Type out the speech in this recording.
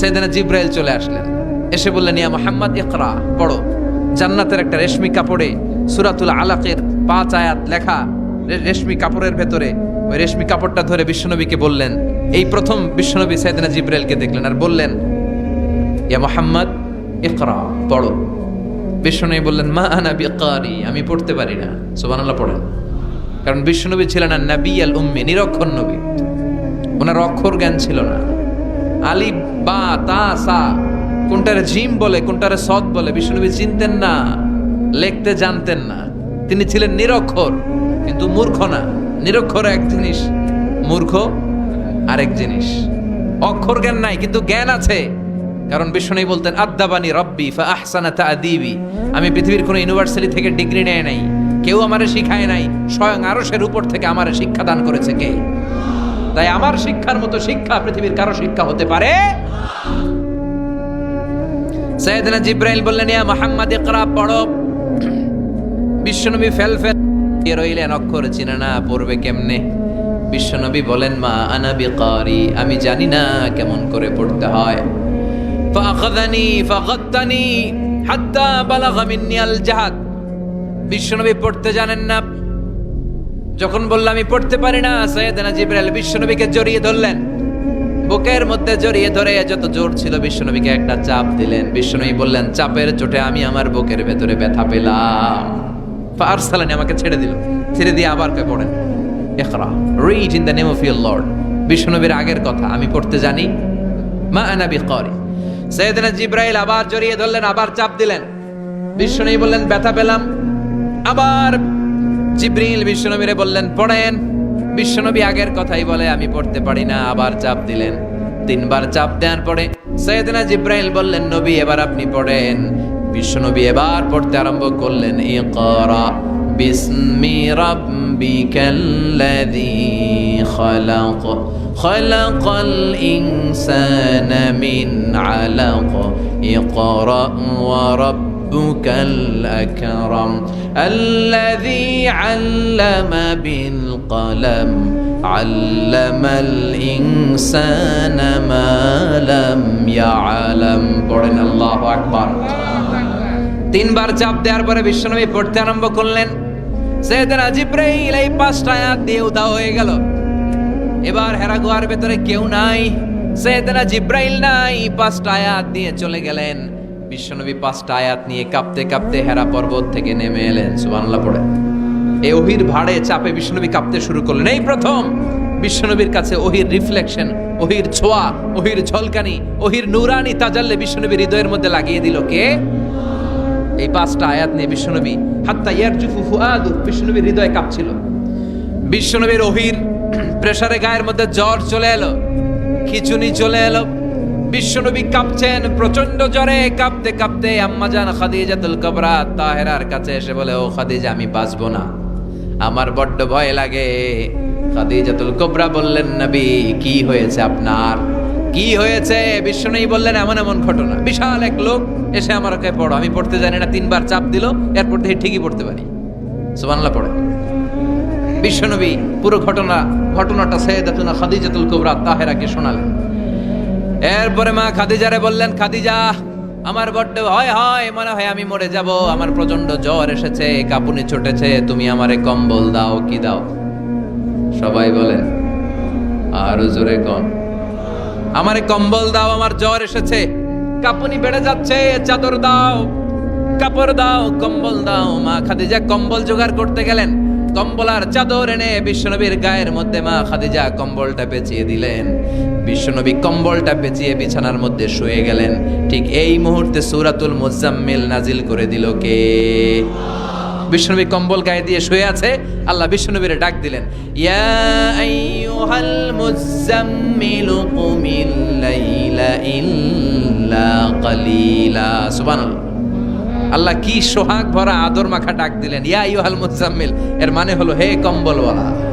সেদিনা জিব্রাইল চলে আসলেন। এসে বললেন, ইয়া মোহাম্মদ, ইকরা, পড়ো। জান্নাতের একটা রেশমি কাপড়ে সুরাতুল আলাকের পাঁচ আয়াত লেখা রেশমি কাপড়ের ভেতরে ওই রেশমি কাপড়টা ধরে বিশ্বনবীকে বললেন। এই প্রথম বিশ্বনবী সাইদিনা জিব্রাইলকে দেখলেন আর বললেন, ইয়া মোহাম্মদ, ইকরা, পড়ো। বিশ্বনবী বললেন, মা আনা বিকারি, আমি পড়তে পারি না। সুবহানাল্লাহ পড়েন। কারণ বিশ্বনবী ছিলেন আর নবী আল উম্মি, নিরক্ষর নবী। ওনার অক্ষর জ্ঞান ছিল না। আলিফ বা তা সা কোনটারে জিম বলে, কোনটারে সদ বলে, বিষ্ণুনবী চিনতেন না, লিখতে জানতেন না। তিনি ছিলেন নিরক্ষর, কিন্তু মূর্খ না। নিরক্ষর এক জিনিস, মূর্খ আরেক জিনিস। অক্ষর জ্ঞান নাই, কিন্তু জ্ঞান আছে। কারণ বিষ্ণুনবী বলতেন আদ্দাবানি রব্বি, ফা আহসানা তাআদিবি আমি পৃথিবীর কোনো ইউনিভার্সিটি থেকে ডিগ্রি নেয় নাই। কেউ আমারে শিখায় নাই, স্বয়ং আরশের উপর থেকে আমারে শিক্ষা দান করেছে কে? তাই আমার শিক্ষার মতো শিক্ষা পৃথিবীর কারও শিক্ষা হতে পারে? সৈয়দনা জিব্রাইল বললেন, ইয়া মুহাম্মদ, ইকরা, পড়ো। বিশ্বনবী ফেল ফেল রইলেন, অক্ষর চিনে না, পড়বে কেমনে? বিশ্বনবী বলেন, মা আনা বিকারি, আমি জানি না কেমন করে পড়তে হয়। ফাখাযানি ফাগাত্তানি, হাত্তা বালাগা মিন্নি আল জাহাদ। বিশ্বনবী পড়তে জানেন না যখন বললাম আমি পড়তে পারি না, সৈয়দনা জিব্রাইল বিশ্বনবীকে জড়িয়ে ধরলেন। বুকের মধ্যে জড়িয়ে ধরে যত জোর ছিল বিশ্বনবীকে একটা চাপ দিলেন। বিশ্বনবী বললেন, চাপের চোটে আমি আমার বুকের ভেতরে ব্যথা পেলাম। ফারসালানি আমাকে ছেড়ে দিল। ছেড়ে দিয়ে আবার কে পড়েন? ইকরা read in the name of your lord বিশ্বনবীর আগের কথা, আমি পড়তে জানি। মা আনা বিকারি। সৈয়দনা জিব্রাইল আবার জড়িয়ে ধরলেন, আবার চাপ দিলেন। বিশ্বনবী বললেন, ব্যথা পেলাম। আবার জিব্রিল বিশ্বনবীরে বললেন, পড়েন। বিশ্বনবী আগের কথাই বলে, আমি পড়তে পারি না। আবার চাপ দিলেন। তিনবার চাপ দেন পরে সৈয়দনা জিব্রাইল বললেন, নবী, এবার আপনি পড়েন। বিশ্বনবী এবার পড়তে আরম্ভ করলেন, ইকরা বিসমি রাব্বিকাল্লাযী খালাক। খালাকাল ইনসানা মিন আলাক। ইকরা ওয়া রাব্ব وربك الأكرم الذي علم بالقلم علم الإنسان ما لم يعلم পড়েন আল্লাহু আকবার তিনবার চাপ দেওয়ার পরে বিশ্বনবী পড়তে আরম্ভ করলেন সৈয়দনা জিব্রাইল এই পাঁচটা আয়াত দিয়ে উদাও হয়ে গেল এবার হেরা গুহার ভেতরে কেউ নাই সৈয়দনা জিব্রাইল নাই পাঁচটা আয়াত দিয়ে চলে গেলেন বিশ্বনবী পাঁচটা আয়াত নিয়ে কাঁপতে কাঁপতে হেরা পর্বত থেকে নেমে এলেন, সুবহানাল্লাহ পড়ে। এই ওহির ভাড়ে চাপে বিশ্বনবী কাঁপতে শুরু করলেন। এই প্রথম! বিশ্বনবীর কাছে ওহির রিফ্লেকশন, ওহির ছোঁয়া, ওহির ঝলকানি, ওহির নুরানি তাজাল্লে বিশ্বনবীর হৃদয়ের মধ্যে লাগিয়ে দিল। কে? এই পাঁচটা আয়াত নিয়ে বিশ্বনবী, হাত্তা ইয়ারজুফু ফুআদু, বিশ্বনবীর হৃদয় কাঁপছিল। বিশ্বনবীর ওহির প্রেসারে গায়ের মধ্যে জ্বর চলে এলো, খিচুনি চলে এলো বিশ্বনবী কাঁপছেন প্রচণ্ড জ্বরে কাঁপতে কাঁপতে আম্মাজান খাদিজাতুল কবরা তাহেরার কাছে এসে বলে, ও খাদিজা, আমি বাঁচবো না। আমার বড্ড ভয় লাগে। খাদিজাতুল কবরা বললেন, নবী, কি হয়েছে আপনার? কি হয়েছে? বিশ্বনবী বললেন, এমন এমন ঘটনা। বিশাল এক লোক এসে আমার কাছে পড়ো। আমি পড়তে জানি না, তিনবার চাপ দিল, এরপর থেকে ঠিকই পড়তে পারি। সুবহানাল্লাহ পড়ে বিশ্বনবী পুরো ঘটনা, ঘটনাটা সৈয়দাতুনা খাদিজাতুল কুবরা তাহেরাকে শোনালেন। এরপরে মা খাদিজারে বললেন, খাদিজা, আমার বড্ড হয় হয়। মনে হয় আমি মরে যাব। আমার প্রচণ্ড জ্বর এসেছে, কাপুনি ছুটেছে। তুমি আমারে কম্বল দাও, কি দাও? সবাই বলেন, আরও জোরে কন? আমারে কম্বল দাও, আমার জ্বর এসেছে। কাপুনি বেড়ে যাচ্ছে, চাদর দাও, কাপড় দাও, কম্বল দাও। মা খাদিজা কম্বল জোগাড় করতে গেলেন। কম্বল আর চাদর এনে বিশ্বনবীর গায়ের মধ্যে মা খাদিজা কম্বলটা পেঁচিয়ে দিলেন। বিশ্বনবী কম্বলটা পেঁচিয়ে বিছানার মধ্যে শুয়ে গেলেন। ঠিক এই মুহূর্তে সুরাতুল মুজাম্মিল নাজিল করে দিল কে? বিশ্বনবী কম্বল গায়ে দিয়ে শুয়ে আছে, আল্লাহ বিশ্বনবীরে ডাক দিলেন, ইয়া ইল্লা কালিলা। আল্লাহ কি সোহাগ ভরা আদর মাখা ডাক দিলেন? ইয়া ইউহাল মুজাম্মিল। এর মানে হলো, হে কম্বলওয়ালা।